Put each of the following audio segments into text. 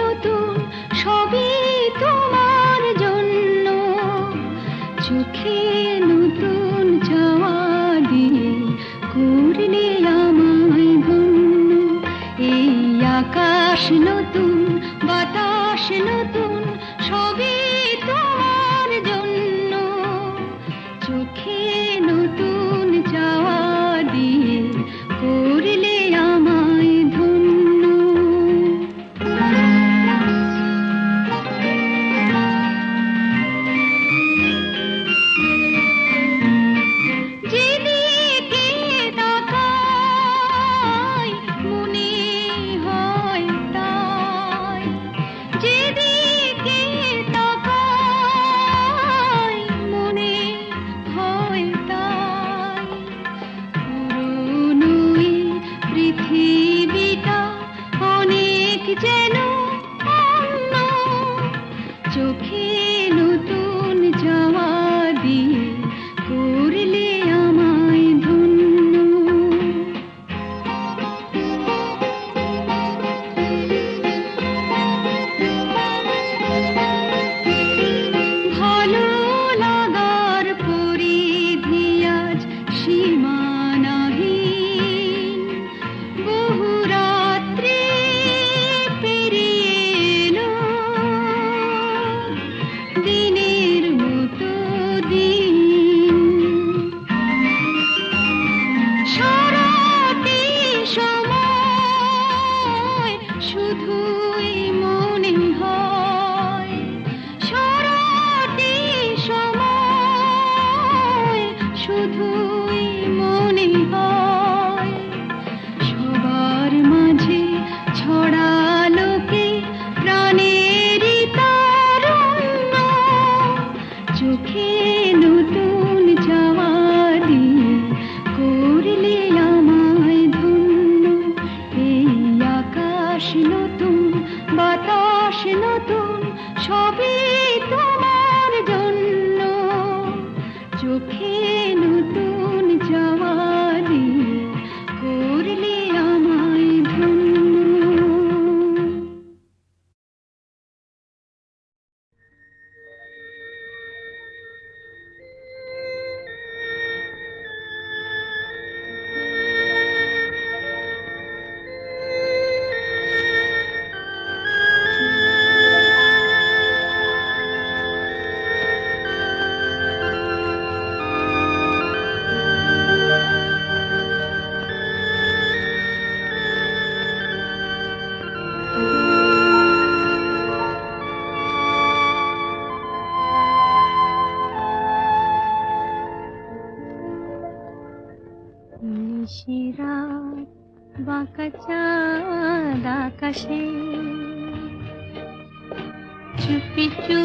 নতুন সবই তোমার জন্য। চোখে নতুন চাওয়া দিয়ে করলে আমায় ধন্য। এই আকাশ নতুন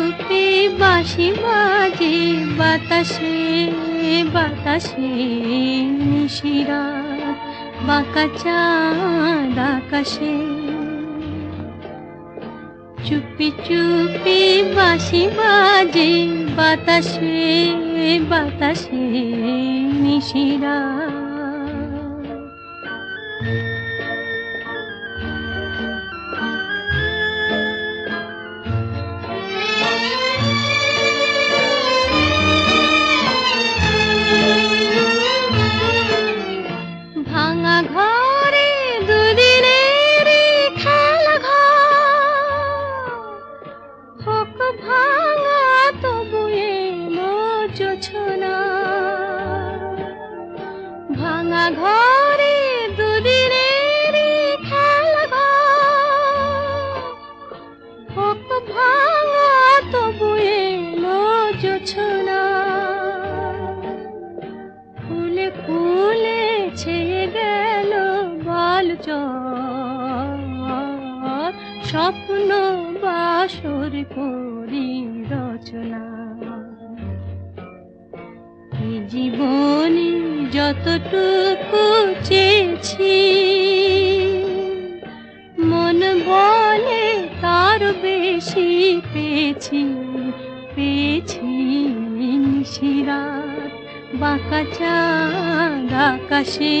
গল্পে বাসি মাঝে বাতাসে বাতাসে শিরা, বাঁকা চাঁদ আকাশে। চুপি চুপি বাসি বাজে বাতাসে বাতাসে নিশিরা জীবনে যতটুকু চেয়েছি, মন বলে তার বেশি পেয়েছি পেয়েছি নিশিরাত বাঁকা চাঁদ আকাশে।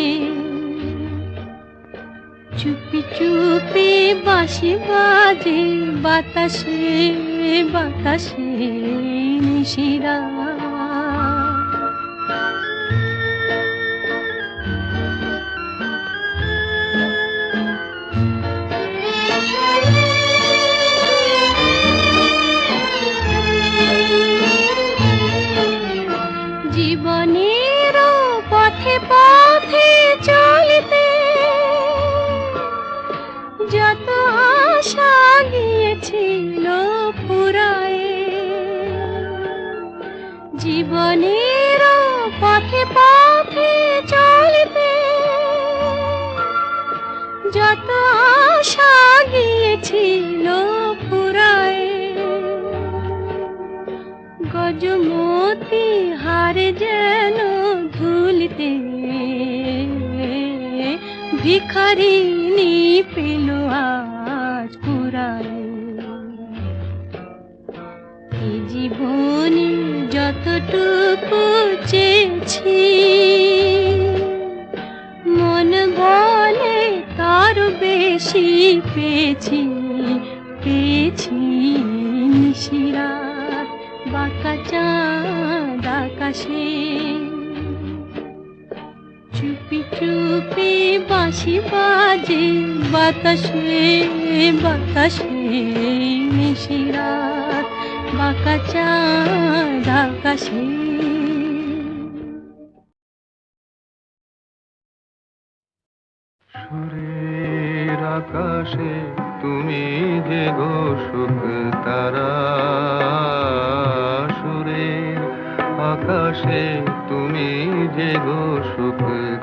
চুপি চুপি বাঁশি বাজে বাতাসে বাতাসে নিশিরা আশা গিয়েছিল গজমতি হারে যেন ধুলিতে ভিখারিনী পেল আজ পুরায়। জীবনে যতটুকু চেয়েছি বেশি পেয়েছি পেয়েছি নিশিরাত বাঁকা চাঁদ আকাশে। চুপি চুপি বাঁশি বাজে, বাতাসে বাতাসে নিশিরাত বাঁকা চাঁদ আকাশে। আকাশে তুমি যে গো সুখ তারা সুরের আকাশে তুমি যে গো সুখ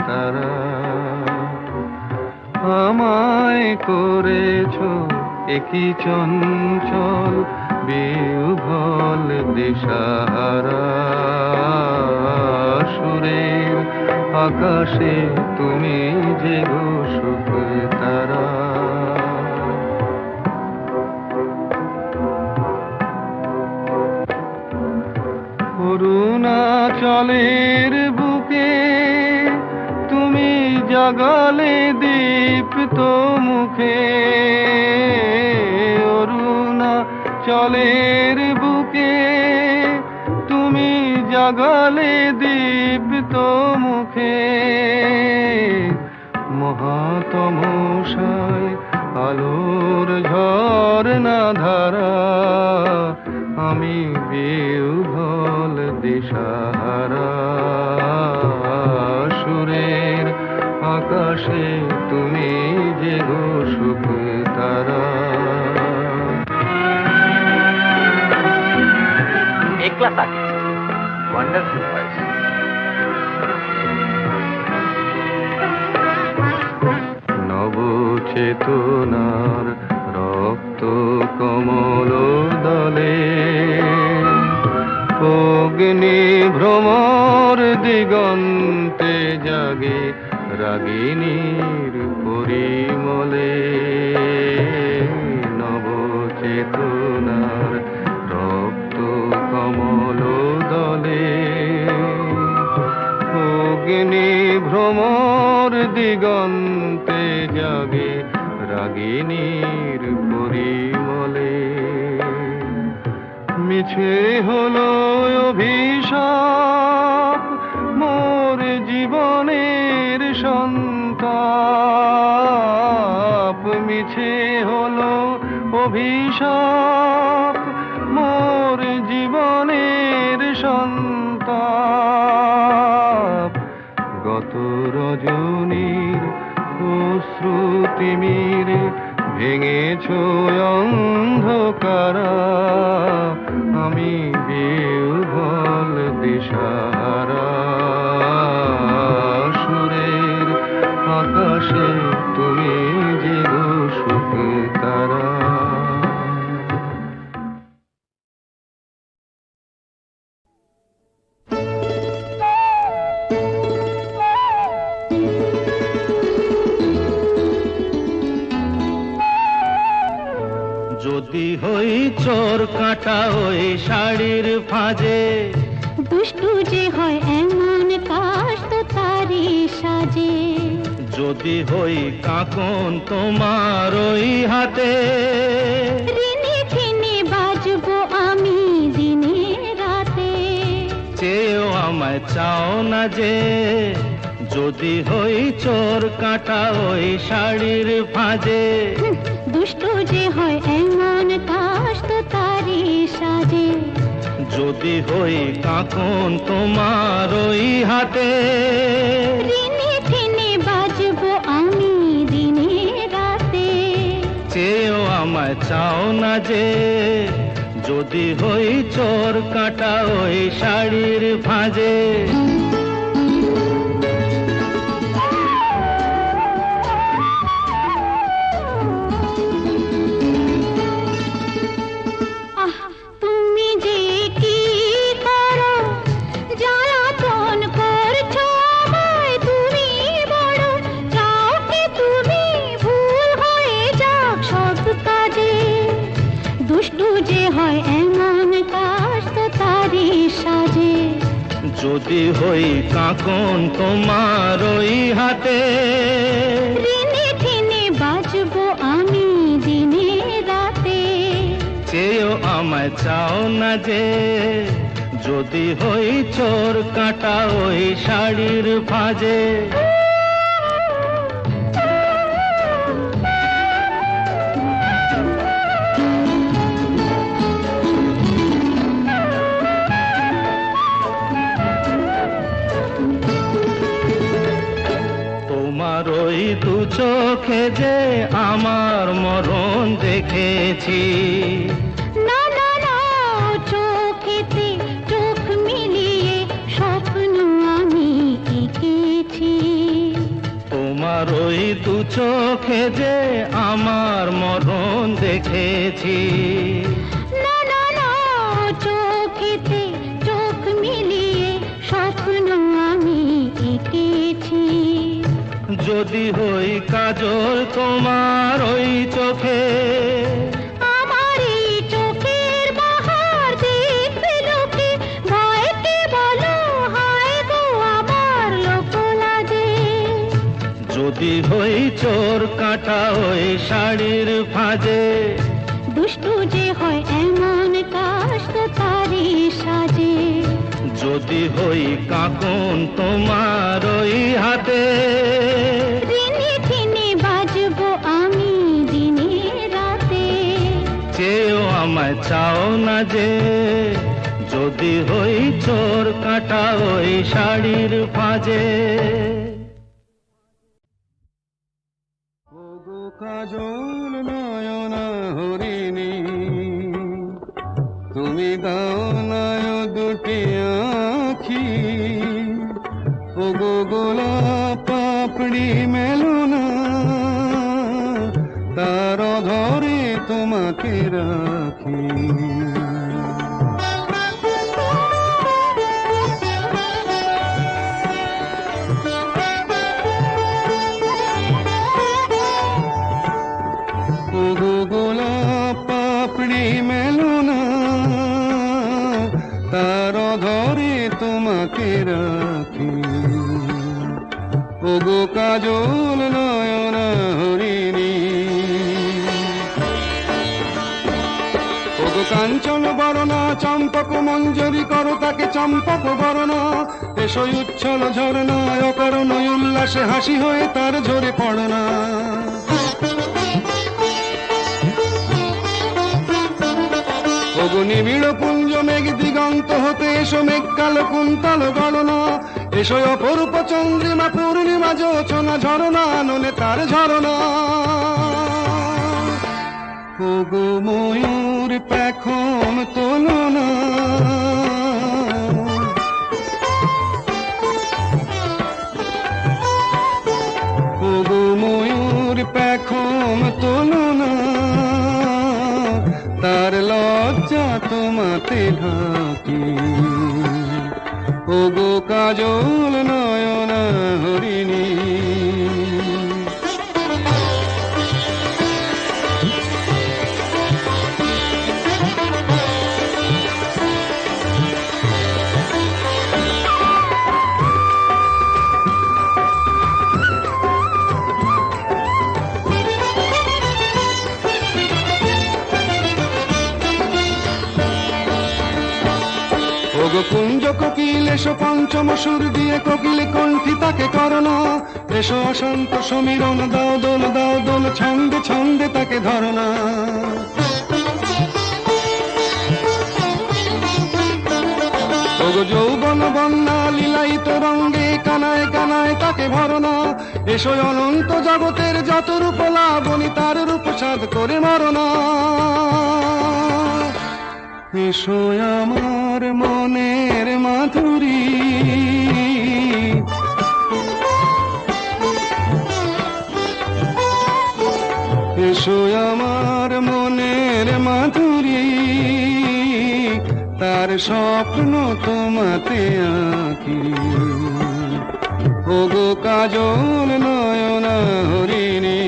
তারা। আমায় করেছ একই চঞ্চল বিহল দিশাহারা। সুরের আকাশে তুমি যে গো সুখ তারা। অরুণাচলের বুকে, তুমি জাগালে দীপ্ত মুখে। অরুণা চলের বুকে, তুমি জাগালে দীপ্ত মুখে। মহাতমশায় আলোর ঝর্ণা ধারা, আমি বিহল দিশাহারা আকাশে তুমি যে গো সুখ তারা. Wonderful নবচেতনার রক্ত কমল দলে। অগ্নি ভ্রমর দিগন্তে জাগে রাগিনীর পরিমলে নবচেতনার রক্ত কমল দলে। অগ্নি ভ্রমর দিগন্তে জাগে রাগিনীর পরিমলে। মিছে হলো অভিশাপ অভিশাপ মোর জীবনের সন্তাপ। গত রজনীর অশ্রুতিমির ভেঙেছ অন্ধকারা। যদি হই চোর কাটা ওই শাড়ির ফাঁজে। দুষ্টু যে হয় এমন কাশ তো তারি সাজে। যদি হই কাকন তোমার ওই হাতে। রিনি ছিনি বাজবো আমি দিনে রাতে। চেয়েও আমায় চাও না যে যদি হই চোর কাটা ওই শাড়ির ফাঁজে। দুষ্টু যে হয় যদি হই কাকন তোমার ওই হাতে। রিনি ছিনি বাজব আমি দিনে রাতে। চেয়েও আমায় চাও না যে যদি হই চোর কাটা ওই শাড়ির ভাঁজে। যদি হই কাকন তোমার ওই হাতে। দিনে দিনে বাজব আমি দিনে রাতে। চেয়েও আমায় চাও না যে যদি হই চোর কাটা ওই শাড়ির ভাঁজে। চোখে যে আমার মরণ দেখেছি। না না না চোখেতে চোখ মিলিয়ে স্বপ্ন আমি এঁকেছি। তোমার ওই দু চোখে যে আমার মরণ দেখেছি। যদি হই কাজল তোমার ওই চোখে। হায় যদি হই চোর কাটা ওই শাড়ির ফাঁজে। দুষ্টু যে হয় এমন কাশ তারি সাজে। যদি হই কাকন তোমার ওই হাতে। রিনি ঠিনি বাজবো আমি দিনে রাতে। চেয়েও আমায় চাও না যে যদি হই চোর কাটা ওই শাড়ির ফাঁজে। কাজল নয়না হরিণী তুমি দাও নয় দুটি আখি ওগো গোলাপ পাপড়ি মেলনা তার ধরে তোমাকে রাখি এসই উচ্ছল ঝরনা অকারণ উল্লাসে হাসি হয়ে তার ঝরে পড়না। ওগো নিবিড় পুঞ্জ মেঘ দিগন্ত হতে এসো মেঘ কালো কুন্তল গণনা এসো অপরূপ চন্দ্রিমা পূর্ণিমা যোচনা ঝরনা নলে তার ঝরনা ওগো ময়ূর পেখম তোলনা ওগো কাজল নয়না হরিণী এসো অশান্ত সমীরণ, দাও দোল দাও দোল, ছন্দে ছন্দে তাকে ধরনা। যৌবন বন্যা, লীলায়িত রঙ্গে কানায় কানায় তাকে ভরনা। এসো অনন্ত জগতের যত রূপ লাবণী তার রূপ সাধ করে মরনা। এসো আমার মনের মাধুরী এসো আমার মনের মাধুরী। তার স্বপ্ন তোমাতে আঁকি। ওগো কাজল নয়না হরিণী,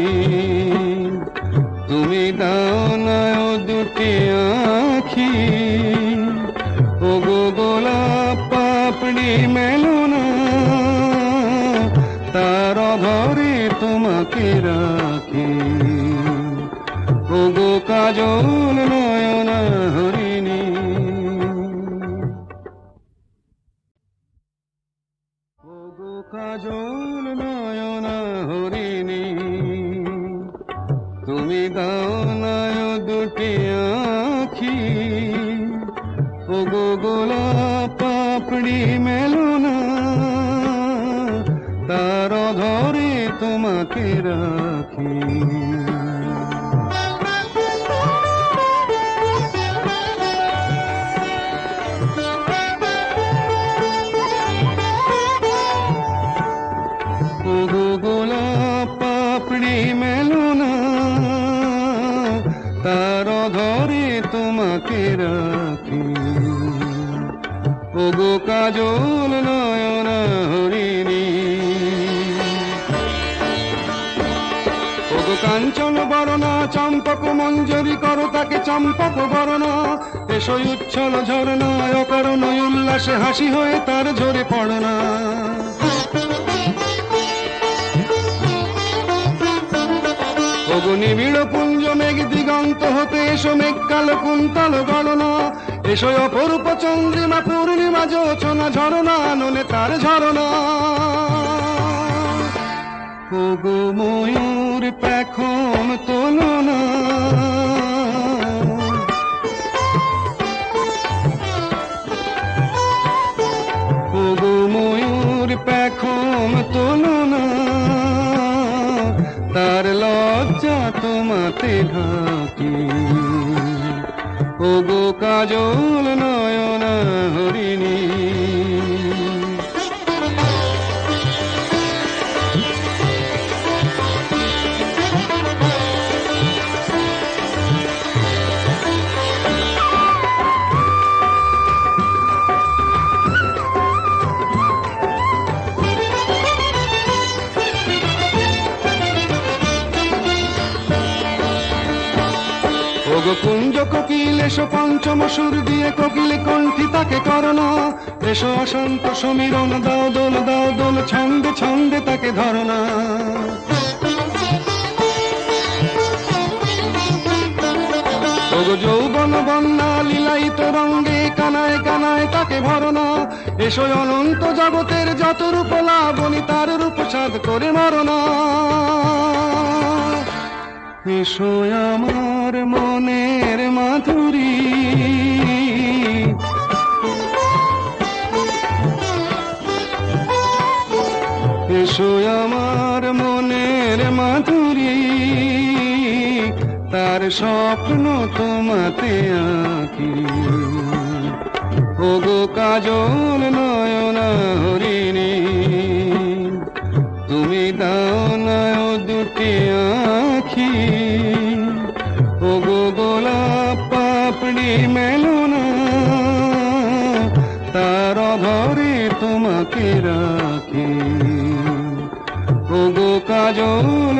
তুমি দাও নয় দুটি আখি। কাজল নয়না হরিণী। ওগো কাজল নয়না হরিণী, তুমি দাও নয় দুটি আখি। ওগো গোলাপ পাপড়ি মেলনা তার ধরে তোমাকে রাখি। কাজল নয়না হরিণী কাঞ্চন বরণা, চম্পক মঞ্জরি করো তাকে, চম্পক বরণা। এসো উচ্ছল ঝরনা অকারণ উল্লাসে হাসি হয়ে তার ঝরে পড়না। ওগো নিবিড় পুঞ্জ, মেঘ দিগন্ত হতে এসো মেঘ কালো কুন্তল গণনা এসো অপরূপ চন্দ্রিমা পূর্ণিমা যোচনা ঝরনা নলে তার ঝরনা। ওগো ময়ূর পেখম তোলনা ওগো ময়ূর পেখম তোলনা তার লজ্জা তোমাতে ঢাকি। ওগো কাজল নয়না হরিণী কোকিল, এসো পঞ্চম সুর দিয়ে কোকিল কণ্ঠি তাকে করোনা। এসো অশান্ত সমীরণ, দাও দোল দাও দোল, ছন্দে ছন্দে তাকে ধরনা। যৌবন বন্যা, লীলায়িত রঙ্গে কানায় কানায় তাকে ভরনা। এসো অনন্ত জগতের যত রূপ লাবণী তার রূপ সাধ করে মরনা। এসো আমার মনের মাধুরী। এসো আমার মনের মাধুরী, তার স্বপ্ন তোমাতে আঁকি। ওগো কাজল নয়না হরিণী তুমি দাও তোমাকে রাখি। ওগো কাজল